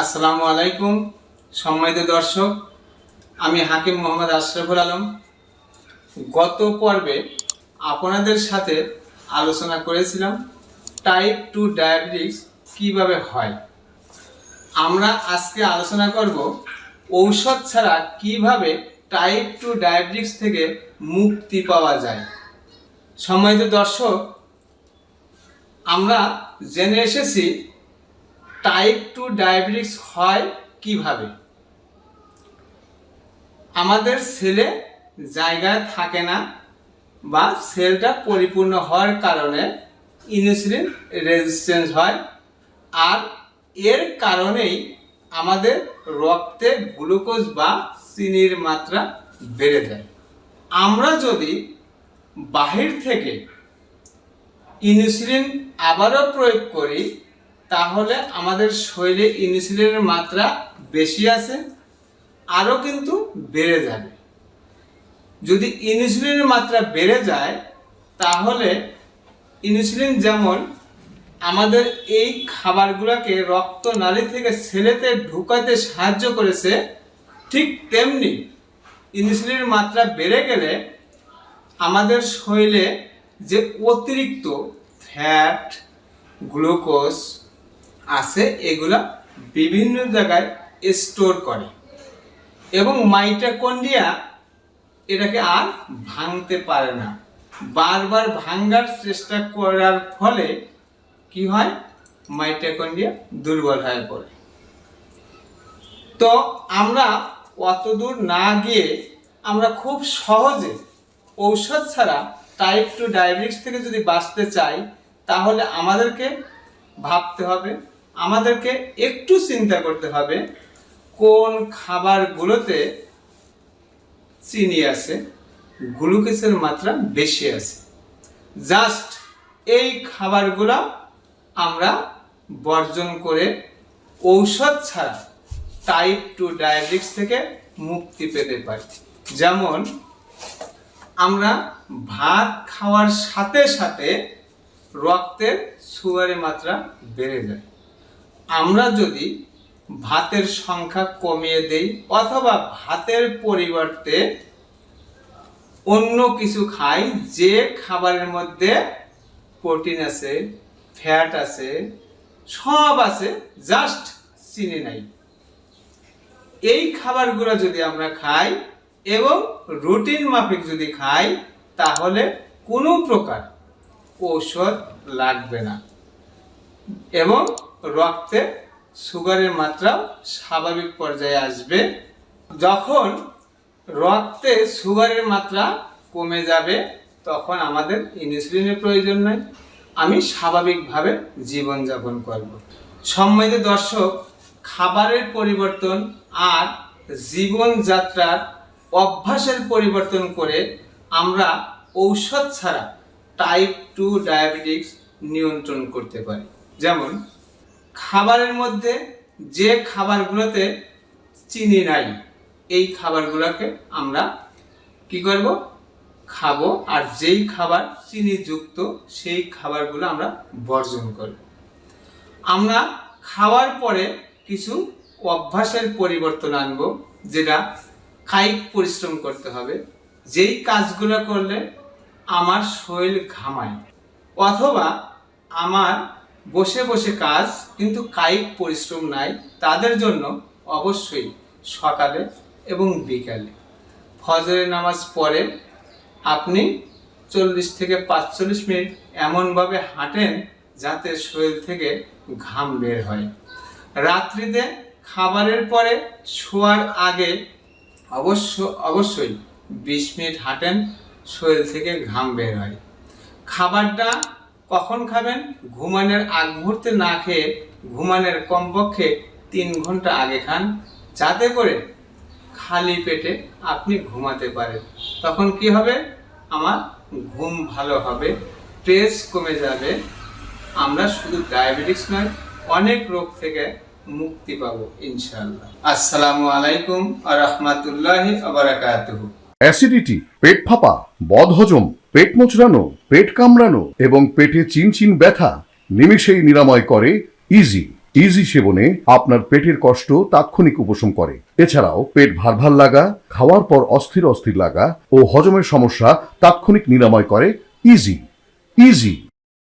আসসালামু আলাইকুম, সম্মানিত দর্শক, আমি হাকিম মোহাম্মদ আশরাফুল আলম। গত পর্বে আপনাদের সাথে আলোচনা করেছিলাম টাইপ টু ডায়াবেটিস কীভাবে হয়। আমরা আজকে আলোচনা করব ঔষধ ছাড়া কীভাবে টাইপ টু ডায়াবেটিস থেকে মুক্তি পাওয়া যায়। সম্মানিত দর্শক, আমরা জেনে এসেছি টাইপ টু ডায়াবেটিস হয় কীভাবে? আমাদের সেলে জায়গায় থাকে না বা সেলটা পরিপূর্ণ হওয়ার কারণে ইনসুলিন রেজিস্ট্যান্স হয় আর এর কারণেই আমাদের রক্তে গ্লুকোজ বা চিনির মাত্রা বেড়ে যায়। আমরা যদি বাহির থেকে ইনসুলিন আবারও প্রয়োগ করি তাহলে আমাদের শরীরে ইনসুলিনের মাত্রা বেশি আছে, আরও কিন্তু বেড়ে যাবে। যদি ইনসুলিনের মাত্রা বেড়ে যায়, তাহলে ইনসুলিন যেমন আমাদের এই খাবারগুলোকে রক্ত নালী থেকে ছেলেতে ঢুকাতে সাহায্য করেছে, ঠিক তেমনি ইনসুলিনের মাত্রা বেড়ে গেলে আমাদের শরীরে যে অতিরিক্ত ফ্যাট, গ্লুকোজ আছে, এগুলা বিভিন্ন জায়গায় স্টোর করে। এবং মাইটোকন্ড্রিয়া এটাকে আর ভাঙতে পারে না। বারবার ভাঙার চেষ্টা করার ফলে কি হয়? মাইটোকন্ড্রিয়া দুর্বল হয়ে পড়ে। তো আমরা অতদূর না গিয়ে আমরা খুব সহজে ঔষধ ছাড়া টাইপ টু ডায়াবেটিস থেকে যদি বাঁচতে চাই, তাহলে আমাদেরকে ভাবতে হবে আমাদেরকে একটু চিন্তা করতে হবে কোন খাবারগুলোতে চিনি আছে, গ্লুকোজের মাত্রা বেশি আছে। জাস্ট এই খাবারগুলো আমরা বর্জন করে ঔষধ ছাড়া টাইপ টু ডায়াবেটিস থেকে মুক্তি পেতে পারি। যেমন, আমরা ভাত খাওয়ার সাথে সাথে রক্তের সুগারের মাত্রা বেড়ে যায়। আমরা যদি ভাতের সংখ্যা কমিয়ে দেই অথবা ভাতের পরিবর্তে অন্য কিছু খাই, যে খাবারের মধ্যে প্রোটিন আছে, ফ্যাট আছে, সব আছে, জাস্ট চিনি নাই। এই খাবারগুলো যদি আমরা খাই এবং রুটিন মাফিক যদি খাই, তাহলে কোনো প্রকার ঔষধ লাগবে না। এবং রক্তে সুগারের মাত্রাও স্বাভাবিক পর্যায়ে আসবে। যখন রক্তে সুগারের মাত্রা কমে যাবে, তখন আমাদের ইনসুলিনের প্রয়োজন নয়। আমি স্বাভাবিকভাবে জীবনযাপন করব। সম্মানিত দর্শক, খাবারের পরিবর্তন আর জীবনযাত্রার অভ্যাসের পরিবর্তন করে আমরা ঔষধ ছাড়া টাইপ টু ডায়াবেটিক্স নিয়ন্ত্রণ করতে পারি। যেমন খাবারের মধ্যে যে খাবারগুলোতে চিনি নাই, এই খাবারগুলোকে আমরা কি করব? খাব, আর যেই খাবার চিনিযুক্ত, সেই খাবারগুলো আমরা বর্জন করব। আমরা খাওয়ার পরে কিছু অভ্যাসের পরিবর্তন আনব, যেটা কায়িক পরিশ্রম করতে হবে। যেই কাজগুলো করলে আমার শরীর ঘামায়, অথবা আমার বসে বসে কাজ, কিন্তু কায়িক পরিশ্রম নাই তাদের জন্য অবশ্যই সকালে এবং বিকালে। ফজরের নামাজ পড়ে আপনি চল্লিশ থেকে পাঁচচল্লিশ মিনিট এমনভাবে হাঁটেন যাতে শরীর থেকে ঘাম বের হয়। রাত্রিতে খাবারের পরে শোয়ার আগে অবশ্য, অবশ্যই বিশ মিনিট হাঁটেন, শরীর থেকে ঘাম বের হয়। খাবারটা কখন খাবেন? ঘুমানোর আগ মুহূর্তে না খেয়ে ঘুমানোর কমপক্ষে তিন ঘণ্টা আগে খান। যাতে করে খালি পেটে আপনি ঘুমাতে পারেন। তখন কি হবে? আমার ঘুম ভালো হবে স্ট্রেস কমে যাবে। আমরা শুধু ডায়াবেটিস নয়, অনেক রোগ থেকে মুক্তি পাবো ইনশাআল্লাহ। আসসালামু আলাইকুম আ রহমতুল্লাহি আবরাকাতুহু অ্যাসিডিটি পেট ফাঁপা, বদহজম পেট মোচড়ানো, পেট কামড়ানো এবং পেটে চিনচিন ব্যথা নিমেষেই নিরাময় করে ইজি ইজি সেবনে আপনার পেটের কষ্ট তাৎক্ষণিক উপশম করে। এছাড়াও পেট ভার ভার লাগা, খাওয়ার পর অস্থির অস্থির লাগা ও হজমের সমস্যা তাৎক্ষণিক নিরাময় করে ইজি ইজি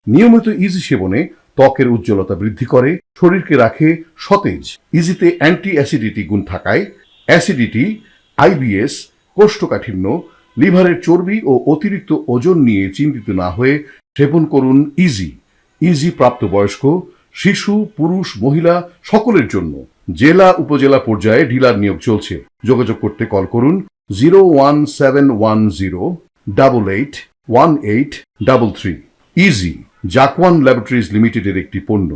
নিয়মিত ইজি সেবনে ত্বকের উজ্জ্বলতা বৃদ্ধি করে, শরীরকে রাখে সতেজ। ইজিতে অ্যান্টি অ্যাসিডিটি গুণ থাকায় অ্যাসিডিটি আইবিএস কোষ্ঠকাঠিন্য লিভারের চর্বি ও অতিরিক্ত ওজন নিয়ে চিন্তিত না হয়ে সেবন করুন ইজি। ইজি প্রাপ্তবয়স্ক, শিশু, পুরুষ, মহিলা সকলের জন্য জেলা উপজেলা পর্যায়ে ডিলার নিয়োগ চলছে। যোগাযোগ করতে কল করুন zero one seven one zero double eight one eight double three. Easy, Zakwan laboratories লিমিটেডের একটি পণ্য।